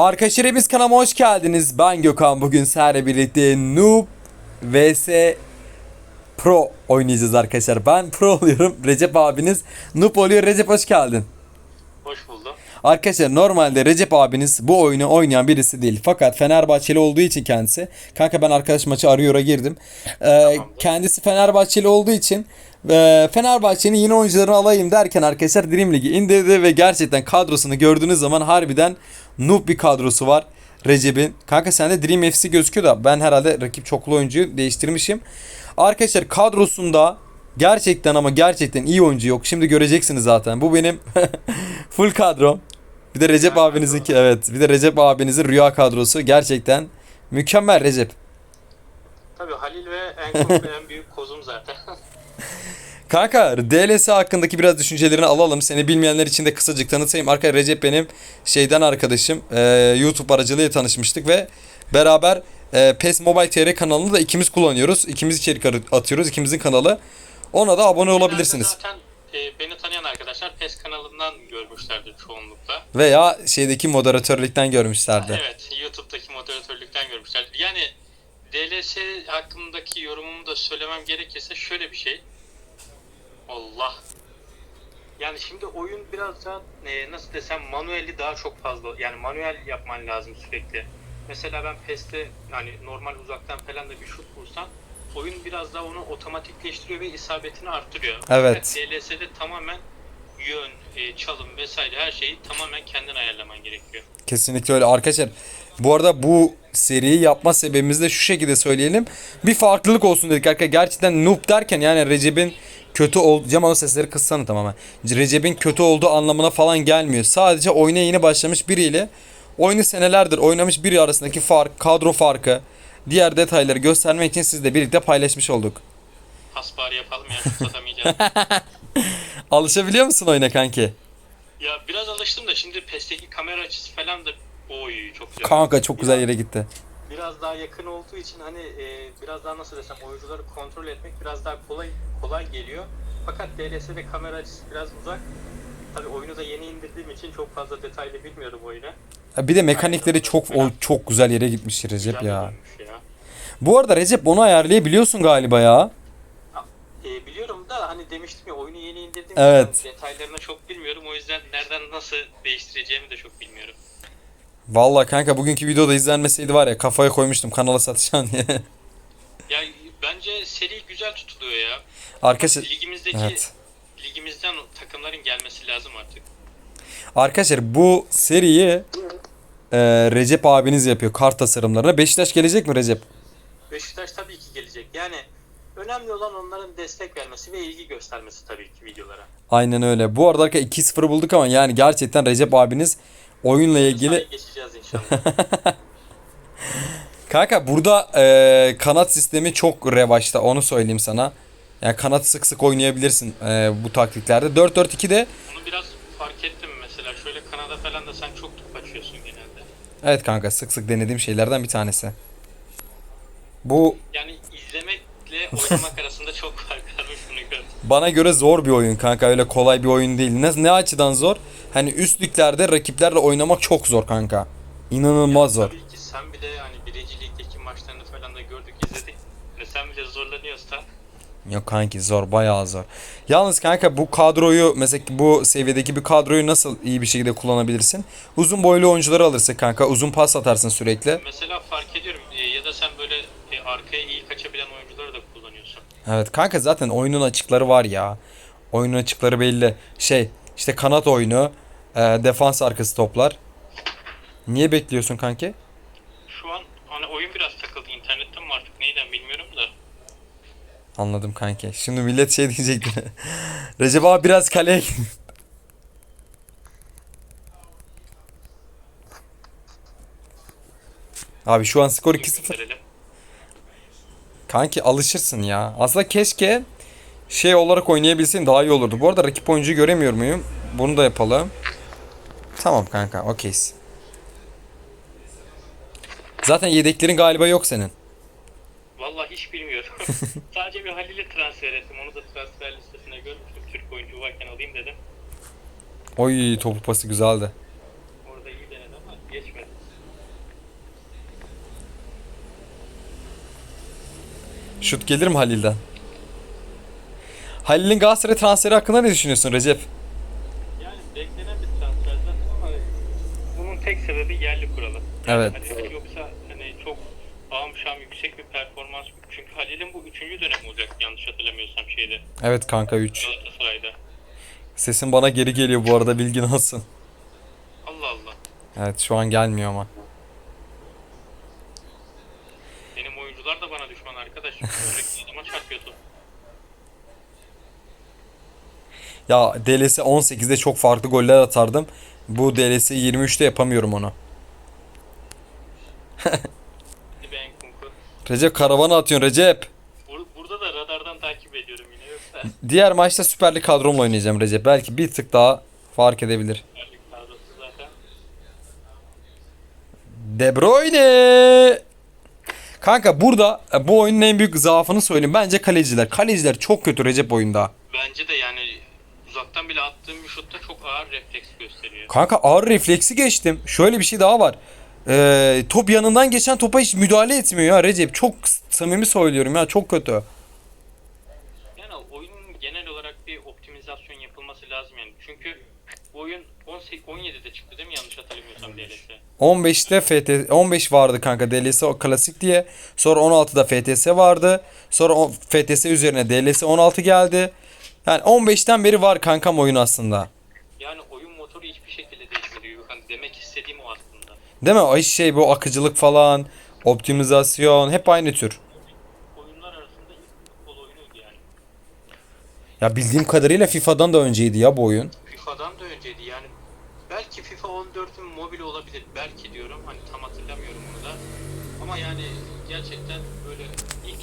Arkadaşlar hepiniz kanalıma hoş geldiniz. Ben Gökhan. Bugün sizlerle birlikte Noob vs Pro oynayacağız arkadaşlar. Ben Pro oluyorum. Recep abiniz Noob oluyor. Recep hoş geldin. Hoş buldum. Arkadaşlar normalde Recep abiniz bu oyunu oynayan birisi değil. Fakat Fenerbahçeli olduğu için kendisi. Kanka ben arkadaş maçı arıyor'a girdim. Ee, kendisi Fenerbahçeli olduğu için e, Fenerbahçe'nin yeni oyuncularını alayım derken arkadaşlar Dream League'i indirdi ve gerçekten kadrosunu gördüğünüz zaman harbiden noob bir kadrosu var. Recep'in. Kanka sende Dream FC gözüküyor da ben herhalde rakip çoklu oyuncuyu değiştirmişim. Arkadaşlar kadrosunda gerçekten ama gerçekten iyi oyuncu yok. Şimdi göreceksiniz zaten. Bu benim full kadrom. Bir de Recep abinizinki evet. Bir de Recep abinizin rüya kadrosu gerçekten mükemmel Recep. Tabii Halil ve en çok en büyük kozum zaten. Kanka DLS hakkındaki biraz düşüncelerini alalım. Seni bilmeyenler için de kısacık tanıtayım. Arka Recep benim şeyden arkadaşım. Ee, YouTube aracılığıyla tanışmıştık ve beraber e, PES Mobile TR kanalını da ikimiz kullanıyoruz. İkimiz içerik atıyoruz. ikimizin kanalı. Ona da abone olabilirsiniz. Zaten e, beni tanıyan arkadaşlar PES kanalından görmüşlerdir çoğunlukla. Veya şeydeki moderatörlükten görmüşlerdi. Evet, YouTube'daki moderatörlükten görmüşlerdir. Yani DLS hakkındaki yorumumu da söylemem gerekirse şöyle bir şey. Allah. Yani şimdi oyun biraz daha e, nasıl desem manueli daha çok fazla yani manuel yapman lazım sürekli. Mesela ben PES'te yani normal uzaktan falan da bir şut vursan oyun biraz daha onu otomatikleştiriyor ve isabetini arttırıyor. Evet. Fakat DLS'de tamamen yön, e, çalım vesaire her şeyi tamamen kendin ayarlaman gerekiyor. Kesinlikle öyle arkadaşlar. Bu arada bu seriyi yapma sebebimiz de şu şekilde söyleyelim. Bir farklılık olsun dedik arkadaşlar. Gerçekten noob derken yani Recep'in kötü ol Cemal sesleri kıssana tamamen. Recep'in kötü olduğu anlamına falan gelmiyor. Sadece oyuna yeni başlamış biriyle oyunu senelerdir oynamış biri arasındaki fark, kadro farkı, diğer detayları göstermek için sizle birlikte paylaşmış olduk. Hasbari yapalım ya şut atamayacağız. Alışabiliyor musun oyuna kanki? ya biraz alıştım da şimdi PES'teki kamera açısı falan da oy çok güzel. Kanka çok güzel yere gitti. Biraz daha yakın olduğu için hani e, biraz daha nasıl desem oyuncuları kontrol etmek biraz daha kolay kolay geliyor. Fakat DLS'de kamera açısı biraz uzak. Tabii oyunu da yeni indirdiğim için çok fazla detaylı bilmiyorum oyunu. Bir de mekanikleri çok o çok güzel yere gitmiş Recep ya. ya. Bu arada Recep onu ayarlayabiliyorsun galiba ya. E, biliyorum da hani demiştim ya oyunu yeni indirdiğim Evet. için detaylarını çok bilmiyorum. O yüzden nereden nasıl değiştireceğimi de çok bilmiyorum. Vallahi kanka bugünkü videoda izlenmeseydi var ya kafaya koymuştum kanala satacağım diye. Ya bence seri güzel tutuluyor ya. Arkadaşlar Ligimizdeki evet. ligimizden takımların gelmesi lazım artık. Arkadaşlar bu seriyi e, Recep abiniz yapıyor kart tasarımlarına. Beşiktaş gelecek mi Recep? Beşiktaş tabii ki gelecek. Yani önemli olan onların destek vermesi ve ilgi göstermesi tabii ki videolara. Aynen öyle. Bu arada arkadaşlar 2-0 bulduk ama yani gerçekten Recep abiniz oyunla ilgili geçeceğiz inşallah. Kanka burada e, kanat sistemi çok revaçta onu söyleyeyim sana. Yani kanat sık sık oynayabilirsin e, bu taktiklerde. 4-4-2'de Bunu biraz fark ettim mesela. Şöyle kanada falan da sen çok top açıyorsun genelde. evet kanka sık sık denediğim şeylerden bir tanesi. Bu Yani izlemekle oynamak arasında çok fark varmış bunu gördüm. bana göre zor bir oyun kanka öyle kolay bir oyun değil. Ne, ne açıdan zor? Hani üst liglerde rakiplerle oynamak çok zor kanka. İnanılmaz zor. Tabii ki sen bir de hani birinci ligdeki maçlarını falan da gördük izledik. Ve sen bile zorlanıyorsan Yok kanki zor bayağı zor. Yalnız kanka bu kadroyu mesela bu seviyedeki bir kadroyu nasıl iyi bir şekilde kullanabilirsin? Uzun boylu oyuncuları alırsın kanka. Uzun pas atarsın sürekli. mesela fark ediyorum e, ya da sen böyle e, arkaya iyi kaçabilen oyuncuları da kullanıyorsun. Evet kanka zaten oyunun açıkları var ya. Oyunun açıkları belli. Şey işte kanat oyunu, e, defans arkası toplar. Niye bekliyorsun kanki? Şu an hani oyun biraz takıldı internetten mi artık neyden bilmiyorum da. Anladım kanki. Şimdi millet şey diyecekti. Recep abi biraz kaleye. Abi şu an skor 2-0. Gösterelim. Kanki alışırsın ya. Aslında keşke şey olarak oynayabilsin daha iyi olurdu. Bu arada rakip oyuncuyu göremiyor muyum? Bunu da yapalım. Tamam kanka okeyiz. Zaten yedeklerin galiba yok senin. Vallahi hiç bilmiyorum. Sadece bir Halil'i transfer ettim. Onu da transfer listesine görmüştüm. Türk oyuncu varken alayım dedim. Oy toplu pası güzeldi. Orada iyi denedi ama geçmedi. Şut gelir mi Halil'den? Halil'in Galatasaray transferi hakkında ne düşünüyorsun Recep? Yani beklenen bir transfer zaten ama bunun tek sebebi yerli kuralı. Evet. Halil yoksa hani çok ağım şam yüksek bir performans. Çünkü Halil'in bu üçüncü dönem olacak yanlış hatırlamıyorsam şeyde Evet kanka 3. Galatasaray'da. Sesin bana geri geliyor bu arada bilgin olsun. Allah Allah. Evet şu an gelmiyor ama. Benim oyuncular da bana düşman arkadaş. Sürekli adama çarpıyordu. Ya DLS 18'de çok farklı goller atardım. Bu DLS 23'te yapamıyorum onu. Recep karavana atıyorsun Recep. Bur- burada da radardan takip ediyorum yine yoksa. Diğer maçta Süper Lig kadromla oynayacağım Recep. Belki bir tık daha fark edebilir. Erlik kadrosu zaten. De Bruyne. Kanka burada e, bu oyunun en büyük zaafını söyleyeyim. Bence kaleciler. Kaleciler çok kötü Recep oyunda. Bence de uzaktan bile attığım bir şutta çok ağır refleks gösteriyor. Kanka ağır refleksi geçtim. Şöyle bir şey daha var. Ee, top yanından geçen topa hiç müdahale etmiyor ya Recep. Çok samimi söylüyorum ya çok kötü. Yani oyunun genel olarak bir optimizasyon yapılması lazım yani. Çünkü bu oyun 18 17'de çıktı değil mi yanlış hatırlamıyorsam DLS. 15'te FT 15 vardı kanka DLS o klasik diye. Sonra 16'da FTS vardı. Sonra o FTS üzerine DLS 16 geldi. Yani 15'ten beri var kankam oyun aslında. Yani oyun motoru hiçbir şekilde değişmiyor. Hani demek istediğim o aslında. Değil mi? İş şey bu akıcılık falan, optimizasyon hep aynı tür. Oyunlar arasında ilk futbol oyunuydu yani. Ya bildiğim kadarıyla FIFA'dan da önceydi ya bu oyun. FIFA'dan da önceydi yani. Belki FIFA 14'ün mobil olabilir. Belki diyorum. Hani tam hatırlamıyorum onu da. Ama yani gerçekten böyle ilk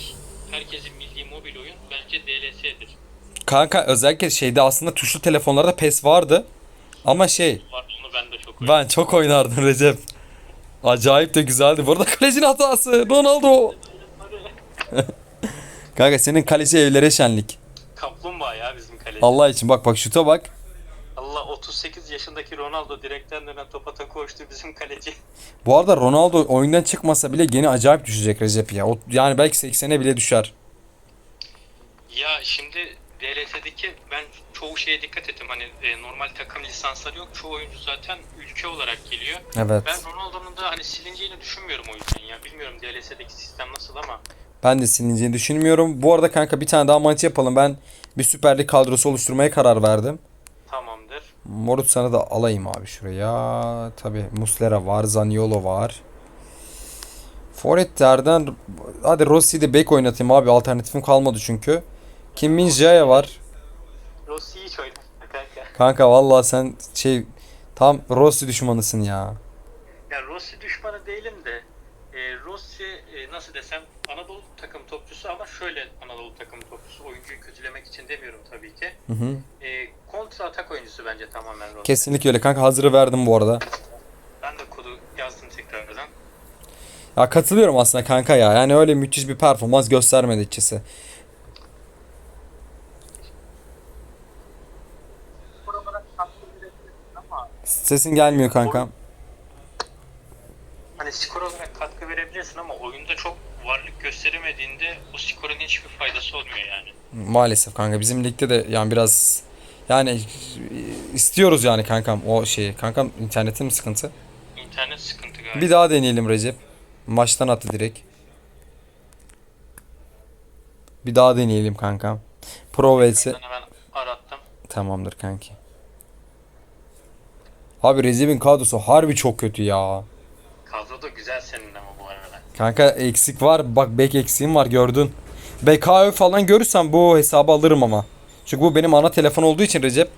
herkesin bildiği mobil oyun bence DLS'dir. Kanka özellikle şeyde aslında tuşlu telefonlarda PES vardı. Ama şey Var onu ben de çok oynadım. ben çok oynardım Recep. Acayip de güzeldi. Bu arada kalecinin hatası. Ronaldo. Kanka senin kaleci evlere şenlik. Kaplumbağa ya bizim kaleci. Allah için bak bak şuta bak. Allah 38 yaşındaki Ronaldo direkten dönen topa ta koştu bizim kaleci. Bu arada Ronaldo oyundan çıkmasa bile gene acayip düşecek Recep ya. O, yani belki 80'e bile düşer. Ya şimdi DLS'deki ben çoğu şeye dikkat ettim. Hani e, normal takım lisansları yok. Çoğu oyuncu zaten ülke olarak geliyor. Evet. Ben Ronaldo'nun da hani silineceğini düşünmüyorum o yüzden ya. Bilmiyorum DLS'deki sistem nasıl ama. Ben de silineceğini düşünmüyorum. Bu arada kanka bir tane daha maç yapalım. Ben bir Süper Lig kadrosu oluşturmaya karar verdim. Tamamdır. Morut sana da alayım abi şuraya. Tabi Muslera var, Zaniolo var. Forvetlerden hadi Rossi'yi de bek oynatayım abi. Alternatifim kalmadı çünkü. Kim Min Jae var. Rossi hiç oynadı kanka. Kanka vallahi sen şey tam Rossi düşmanısın ya. Ya Rossi düşmanı değilim de e, Rossi e, nasıl desem Anadolu takım topçusu ama şöyle Anadolu takım topçusu oyuncuyu kötülemek için demiyorum tabii ki. Hı hı. E, kontra atak oyuncusu bence tamamen Rossi. Kesinlikle öyle kanka hazırı verdim bu arada. Ben de kodu yazdım tekrardan. Ya katılıyorum aslında kanka ya. Yani öyle müthiş bir performans göstermedi açıkçası. Sesin gelmiyor kanka. Hani skor olarak katkı verebilirsin ama oyunda çok varlık gösteremediğinde o skorun hiçbir faydası olmuyor yani. Maalesef kanka bizim ligde de yani biraz yani istiyoruz yani kankam o şeyi. Kankam internetin mi sıkıntı? İnternet sıkıntı galiba. Bir daha deneyelim Recep. Maçtan attı direkt. Bir daha deneyelim kankam. Pro vs. Ben hemen arattım. Tamamdır kanki. Abi Recep'in kadrosu harbi çok kötü ya. Kadro da güzel senin ama bu arada. Kanka eksik var. Bak bek eksiğim var gördün. BKÖ falan görürsem bu hesabı alırım ama. Çünkü bu benim ana telefon olduğu için Recep.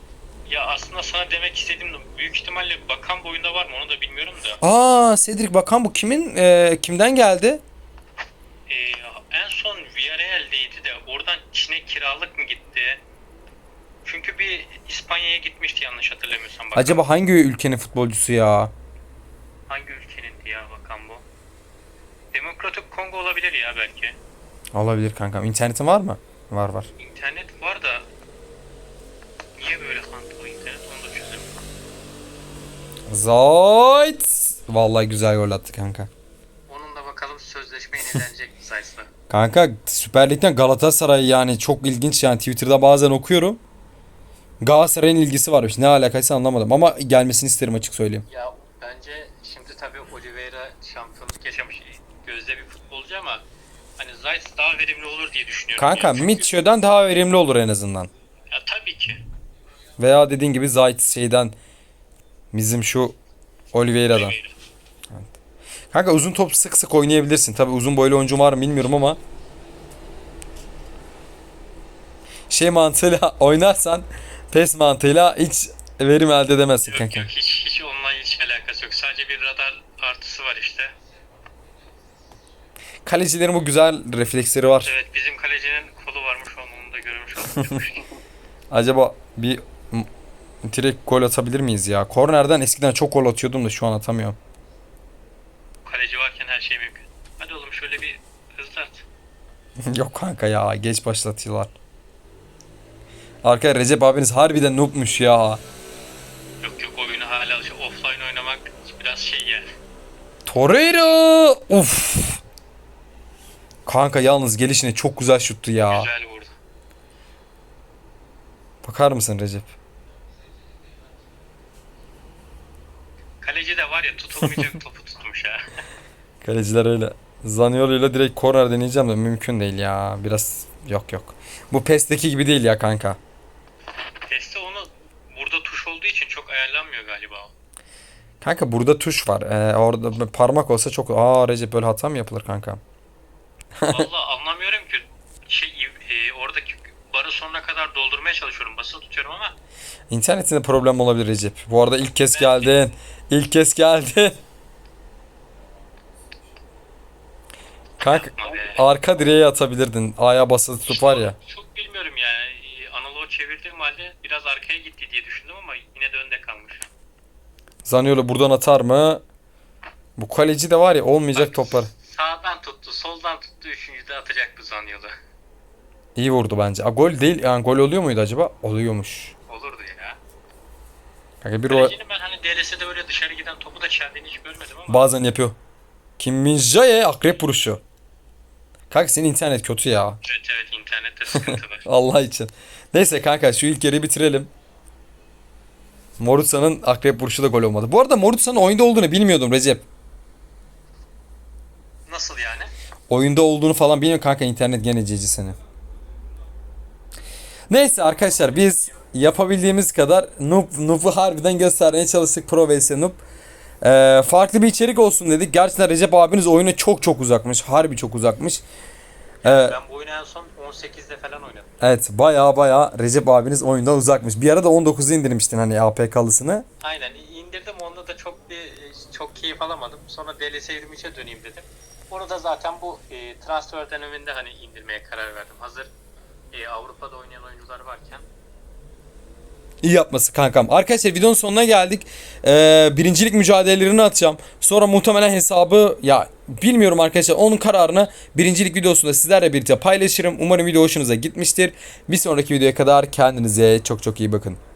Ya aslında sana demek istediğim de büyük ihtimalle bakan boyunda var mı onu da bilmiyorum da. Aa Cedric Bakan bu kimin e, kimden geldi? Ee, en son Villarreal'deydi de oradan Çin'e kiralık mı gitti? Çünkü bir İspanya'ya gitmişti yanlış hatırlamıyorsam. Bakan. Acaba hangi ülkenin futbolcusu ya? Hangi ülkenin ya bakan bu? Demokratik Kongo olabilir ya belki. Olabilir kankam. İnternetin var mı? Var var. İnternet var da niye böyle hantılı internet onu da çözemiyorum. Zayt. Vallahi güzel gol attı kanka. Onun da bakalım sözleşme yenilenecek mi Zayt'la. Kanka Süper Lig'den Galatasaray yani çok ilginç yani Twitter'da bazen okuyorum. Galatasaray'ın ilgisi varmış. Ne alakaysa anlamadım ama gelmesini isterim açık söyleyeyim. Ya bence şimdi tabii Oliveira şampiyonluk yaşamış gözde bir futbolcu ama hani Zayt daha verimli olur diye düşünüyorum. Kanka Yani çünkü- Mitchell'den daha verimli olur en azından. Ya tabii ki. Veya dediğin gibi Zayt şeyden bizim şu Oliveira'dan. Oliveira. Kanka uzun top sık sık oynayabilirsin. Tabi uzun boylu oyuncu var mı bilmiyorum ama şey mantığıyla oynarsan pes mantığıyla hiç verim elde edemezsin Yok kanka. yok hiç, hiç onunla hiç alakası yok. Sadece bir radar artısı var işte. Kalecilerin bu güzel refleksleri var. Evet bizim kalecinin kolu varmış onu da görmüş olduk. Acaba bir direkt gol atabilir miyiz ya? Kornerden eskiden çok gol atıyordum da şu an atamıyorum. Kaleci varken her şey mümkün. Hadi oğlum şöyle bir hızlı at. Yok kanka ya geç başlatıyorlar. Arka Recep abiniz harbiden noobmuş ya. Yok yok oyunu hala alış- offline oynamak biraz şey yani. Torreira! Uf. Kanka yalnız gelişine çok güzel şuttu ya. Güzel vurdu. Bakar mısın Recep? Kaleci de var ya tutulmayacak topu tutmuş ha. Kaleciler öyle. Zaniolo'yla direkt korner deneyeceğim de mümkün değil ya. Biraz yok yok. Bu PES'teki gibi değil ya kanka. Teste onu burada tuş olduğu için çok ayarlanmıyor galiba o. Kanka burada tuş var. Ee, orada parmak olsa çok... Aa Recep böyle hata mı yapılır kanka? Vallahi anlamıyorum ki. Şey e, oradaki barı sonuna kadar doldurmaya çalışıyorum. Basılı tutuyorum ama İnternetinde problem olabilir Recep. Bu arada ilk kez geldin. İlk kez geldin. Kanka arka direğe atabilirdin. A'ya basılı tutup var ya. Çok bilmiyorum yani. Analoğu çevirdiğim halde biraz arkaya gitti diye düşündüm ama yine de önde kalmış. Zaniolo buradan atar mı? Bu kaleci de var ya olmayacak toplar. Sağdan tuttu, soldan tuttu, üçüncü de atacaktı Zanyolu. İyi vurdu bence. A, gol değil. Yani gol oluyor muydu acaba? Oluyormuş. Olurdu ya. Kanka bir o ben hani DLS'de böyle dışarı giden topu da çeldiğini hiç görmedim ama. bazen yapıyor. Kim Min Jae akrep vuruşu. Kanka senin internet kötü ya. evet evet internette sıkıntı var. Allah için. Neyse kanka şu ilk yarıyı bitirelim. Morutsa'nın akrep vuruşu da gol olmadı. Bu arada Morutsa'nın oyunda olduğunu bilmiyordum Recep. Nasıl yani? Oyunda olduğunu falan bilmiyorum kanka internet gene cici seni. Neyse arkadaşlar biz yapabildiğimiz kadar noob, noob'u harbiden göstermeye çalıştık Pro vs Noob. Ee, farklı bir içerik olsun dedik. Gerçekten Recep abiniz oyuna çok çok uzakmış. Harbi çok uzakmış. Ee, Ben bu oyunu en son 18'de falan oynadım. evet baya baya Recep abiniz oyundan uzakmış. Bir ara da 19'u indirmiştin hani APK'lısını. Aynen indirdim onda da çok bir çok keyif alamadım. Sonra DLS 23'e döneyim dedim. Onu da zaten bu e, transfer döneminde hani indirmeye karar verdim. Hazır e, Avrupa'da oynayan oyuncular varken. İyi yapması kankam. Arkadaşlar videonun sonuna geldik. Ee, birincilik mücadelelerini atacağım. Sonra muhtemelen hesabı ya bilmiyorum arkadaşlar. Onun kararını birincilik videosunda sizlerle birlikte paylaşırım. Umarım video hoşunuza gitmiştir. Bir sonraki videoya kadar kendinize çok çok iyi bakın.